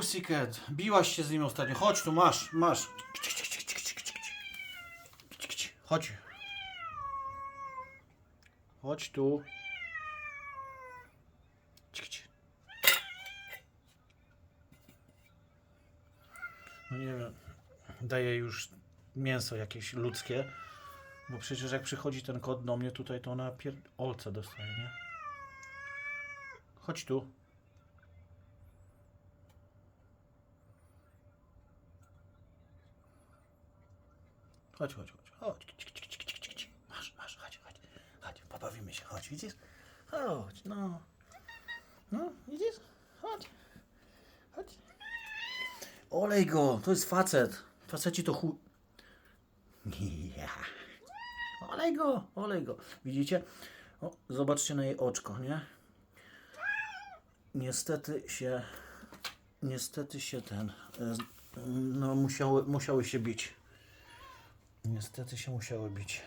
Pussycat, biłaś się z nim ostatnio. Chodź tu, masz, masz. Chodź. Chodź tu. No nie wiem, daję już mięso jakieś ludzkie, bo przecież jak przychodzi ten kot do mnie tutaj, to ona pier... olce dostaje, nie? Chodź tu. Chodź, chodź, chodź. Chodź. Masz, masz, chodź, chodź. Chodź, pobawimy się, chodź, widzisz? Chodź, no. No, widzisz? Chodź. Chodź. Olej go, to jest facet. Faceci to chu... Ja. Olej go, olej go. Widzicie? O, zobaczcie na jej oczko, nie? Niestety się... Niestety się ten... e, No, musiały, musiały się bić. Niestety się musiały bić.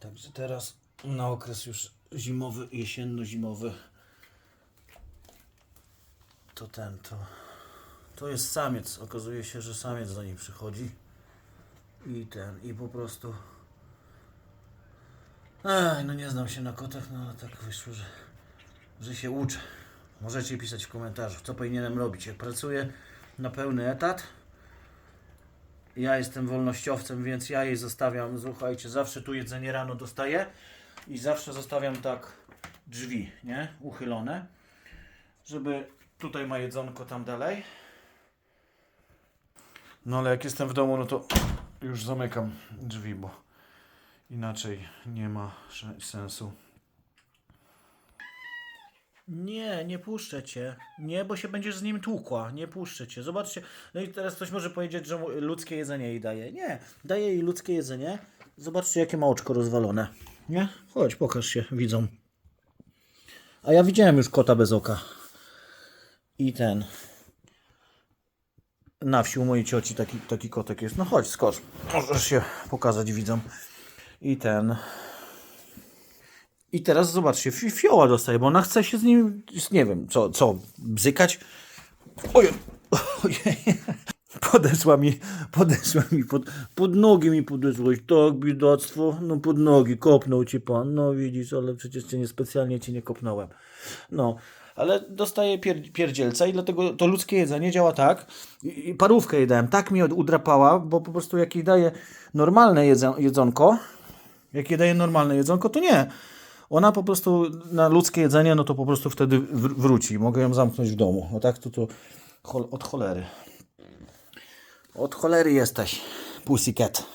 Także teraz na okres już zimowy, jesienno-zimowy to ten, to to jest samiec. Okazuje się, że samiec do niej przychodzi i ten, i po prostu Ej, no nie znam się na kotach, no ale tak wyszło, że, że się uczę. Możecie pisać w komentarzu, co powinienem robić. Jak pracuję na pełny etat, ja jestem wolnościowcem, więc ja jej zostawiam, słuchajcie, zawsze tu jedzenie rano dostaję i zawsze zostawiam tak drzwi, nie? Uchylone, żeby tutaj ma jedzonko tam dalej. No ale jak jestem w domu, no to już zamykam drzwi, bo inaczej nie ma sensu. Nie, nie puszczę cię. Nie, bo się będziesz z nim tłukła. Nie puszczę cię. Zobaczcie. No i teraz ktoś może powiedzieć, że ludzkie jedzenie jej daje. Nie, daje jej ludzkie jedzenie. Zobaczcie, jakie ma oczko rozwalone. Nie? Chodź, pokaż się, widzą. A ja widziałem już kota bez oka. I ten. Na wsi u mojej cioci taki, taki kotek jest. No chodź, skocz. Możesz się pokazać widzom. I ten. I teraz zobaczcie, fi- fioła dostaje, bo ona chce się z nim, nie wiem, co, co, bzykać. Ojej, ojej. Podeszła mi, podeszła mi, pod, pod nogi mi podeszłaś, tak biedactwo, no pod nogi, kopnął ci pan, no widzisz, ale przecież cię nie specjalnie cię nie kopnąłem. No, ale dostaje pier, pierdzielca i dlatego to ludzkie jedzenie działa tak, i, i parówkę jej dałem, tak mi udrapała, bo po prostu jak jej daję normalne jedzonko, jak jej daję normalne jedzonko, to nie. Ona po prostu na ludzkie jedzenie, no to po prostu wtedy wr- wróci. Mogę ją zamknąć w domu. No tak, to to od cholery. Od cholery jesteś, pussycat.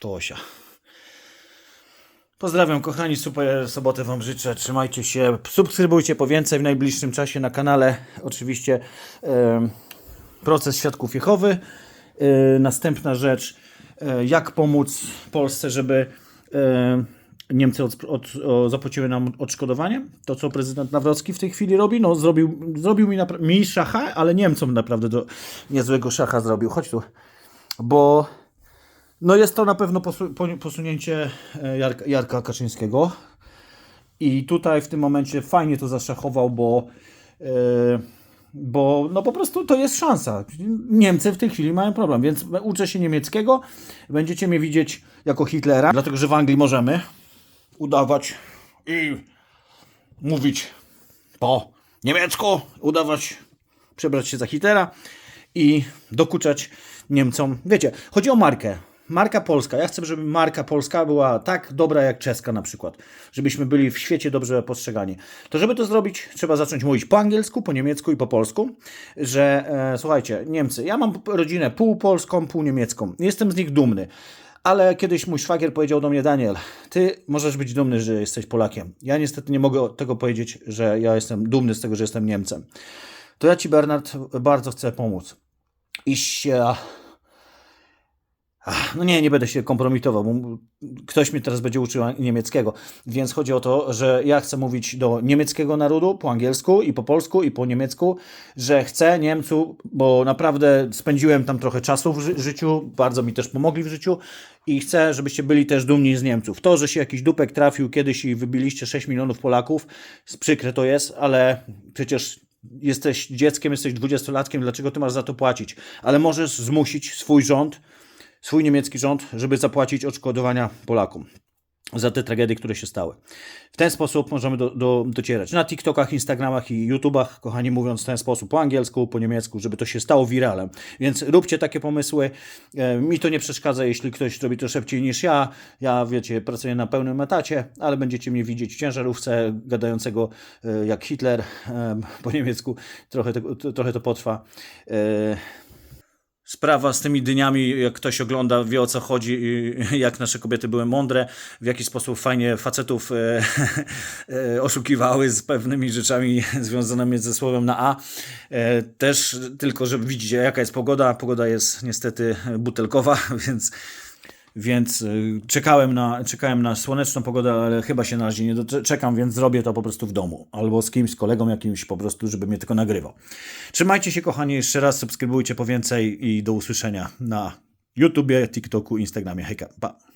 To Osia. Pozdrawiam kochani, super sobotę Wam życzę. Trzymajcie się, subskrybujcie po więcej w najbliższym czasie na kanale. Oczywiście em, proces świadków Jehowy. E, następna rzecz, e, jak pomóc Polsce, żeby e, Niemcy od, od, o, zapłaciły nam odszkodowanie. To, co prezydent Nawrocki w tej chwili robi, no zrobił, zrobił mi, mi szacha, ale Niemcom naprawdę do niezłego szacha zrobił. Chodź tu. Bo no jest to na pewno posu, po- posunięcie e, Jarka, Jarka Kaczyńskiego. I tutaj w tym momencie fajnie to zaszachował, bo, e, bo no po prostu to jest szansa. Niemcy w tej chwili mają problem, więc uczę się niemieckiego. Będziecie mnie widzieć jako Hitlera, dlatego że w Anglii możemy udawać i mówić po niemiecku, udawać, przebrać się za Hitlera i dokuczać Niemcom. Wiecie, chodzi o markę. Marka polska. Ja chcę, żeby marka polska była tak dobra jak czeska na przykład. Żebyśmy byli w świecie dobrze postrzegani. To żeby to zrobić, trzeba zacząć mówić po angielsku, po niemiecku i po polsku, że e, słuchajcie, Niemcy, ja mam rodzinę pół polską, pół niemiecką. Jestem z nich dumny. Ale kiedyś mój szwagier powiedział do mnie, Daniel, ty możesz być dumny, że jesteś Polakiem. Ja niestety nie mogę tego powiedzieć, że ja jestem dumny z tego, że jestem Niemcem. To ja ci, Bernard, bardzo chcę pomóc. Ich äh, Ach, No nie, nie będę się kompromitował, bo ktoś mnie teraz będzie uczył niemieckiego. Więc chodzi o to, że ja chcę mówić do niemieckiego narodu po angielsku i po polsku i po niemiecku, że chcę Niemców, bo naprawdę spędziłem tam trochę czasu w ży- życiu, bardzo mi też pomogli w życiu i chcę, żebyście byli też dumni z Niemców. To, że się jakiś dupek trafił kiedyś i wybiliście 6 milionów Polaków, przykre to jest, ale przecież jesteś dzieckiem, jesteś dwudziestolatkiem, dlaczego ty masz za to płacić? Ale możesz zmusić swój rząd, swój niemiecki rząd, żeby zapłacić odszkodowania Polakom za te tragedie, które się stały. W ten sposób możemy do, do, docierać. Na TikTokach, Instagramach i YouTubach, kochani, mówiąc w ten sposób po angielsku, po niemiecku, żeby to się stało wiralem. Więc róbcie takie pomysły. E, Mi to nie przeszkadza, jeśli ktoś robi to szybciej niż ja. Ja, wiecie, pracuję na pełnym etacie, ale będziecie mnie widzieć w ciężarówce gadającego e, jak Hitler e, po niemiecku. Trochę, trochę to potrwa. Sprawa z tymi dyniami, jak ktoś ogląda, wie o co chodzi, jak nasze kobiety były mądre, w jaki sposób fajnie facetów e, e, oszukiwały z pewnymi rzeczami związanymi ze słowem na A. E, też tylko, że widzicie, jaka jest pogoda. Pogoda jest niestety butelkowa, więc. Więc y, czekałem na, czekałem na słoneczną pogodę, ale chyba się na razie nie doczekam, więc zrobię to po prostu w domu. Albo z kimś, z kolegą jakimś po prostu, żeby mnie tylko nagrywał. Trzymajcie się kochani, jeszcze raz subskrybujcie po więcej i do usłyszenia na YouTubie, TikToku, Instagramie. Hejka, pa!